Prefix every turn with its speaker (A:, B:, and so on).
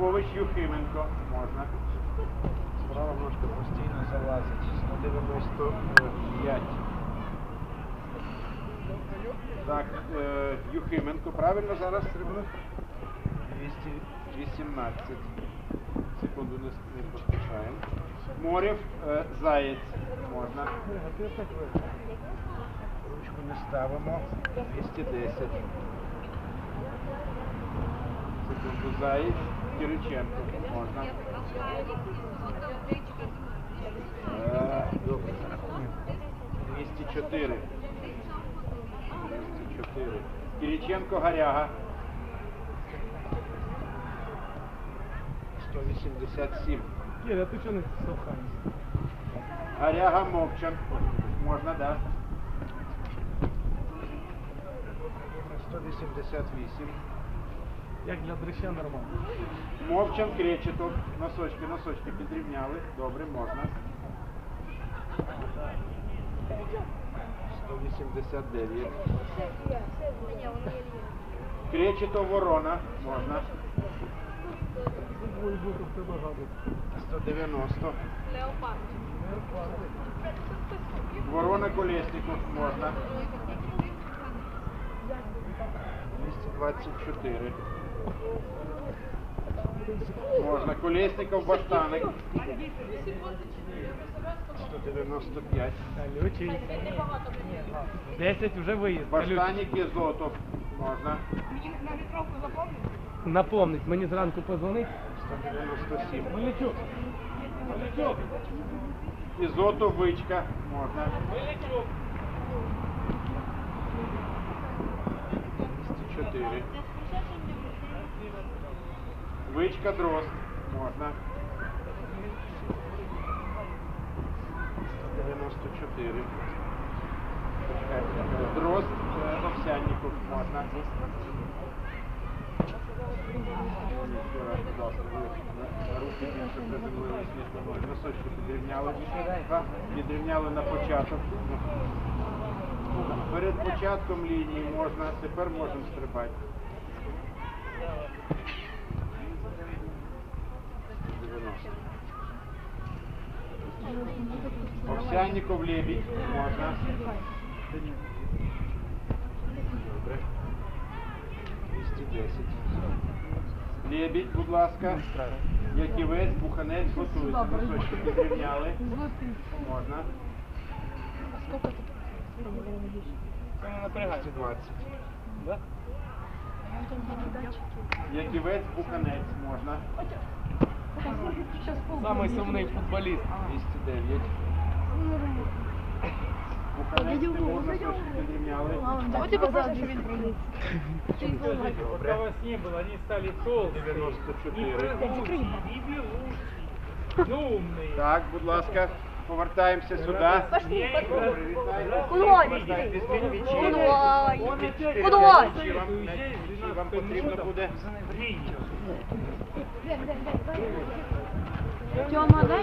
A: Петрович Юхименко. Можна.
B: Справа ножка постійно залазить. 195.
A: Так, е, Юхименко, правильно зараз стрибнув?
B: 218.
A: Секунду не, не поспішаємо. Морів, е, Заєць. Можна.
B: Ручку не ставимо. 210.
A: Секунду, Заєць. Кириченко. Можна. Е,
B: Добре,
A: 204. 204. Кириченко Гаряга.
B: 187.
C: Кіра, ти чого не слухаєш?
A: Гаряга Мовчан. Можна, да.
B: 188.
C: Як для дрища нормально.
A: Мовчан Кречетов. Носочки, носочки підрівняли. Добре, можна.
B: 189.
A: Кречетов Ворона. Можна.
C: Ой, буду в тебе гадати.
B: 190.
A: Ворона Колєсніков. Можна.
B: 224.
A: Можна. Колєсніков Баштаник.
B: 195.
C: Колючий. 10 вже виїзд. Колючий.
A: Баштанік Ізотов. Можна.
C: Напомнить, мені зранку позвонить.
B: 197.
C: Мелічук. Мелічук.
A: Ізотов Вичка. Можна.
C: Мелічук.
B: 204.
A: Вичка Дрозд. Можна.
B: 194.
A: Дрозд е, Овсянников. Можна. Руки більше приземлились, ніж ноги. Носочки підрівняли. Підрівняли на початок. Перед початком лінії можна, тепер можемо стрибати.
B: 90.
A: Овсянников Лебідь. Можна.
B: Добре. 210.
A: Лебідь, будь ласка. Яківець, буханець, готуйся. Носочки підрівняли. Можна.
C: Не напрягайся.
B: 220.
C: Да?
A: Яківець, буханець. Можна.
C: Самий сумний футболіст.
B: 209.
A: Буханець, Тимур, носочки підрівняли.
D: Давайте покажем, что він
C: Пока вас не было, они стали толстые.
B: 94.
C: И прыгучие, и белушки. Ну, умные.
A: Так, будь ласка, повертаємося сюди.
D: Пошли, пошли.
A: Привітайте.
D: Кудой?
A: Повертайтесь від
D: Кудой?
A: вечері.
D: Кудой?
A: Вам, вам потрібно буде?
D: Тьома, дай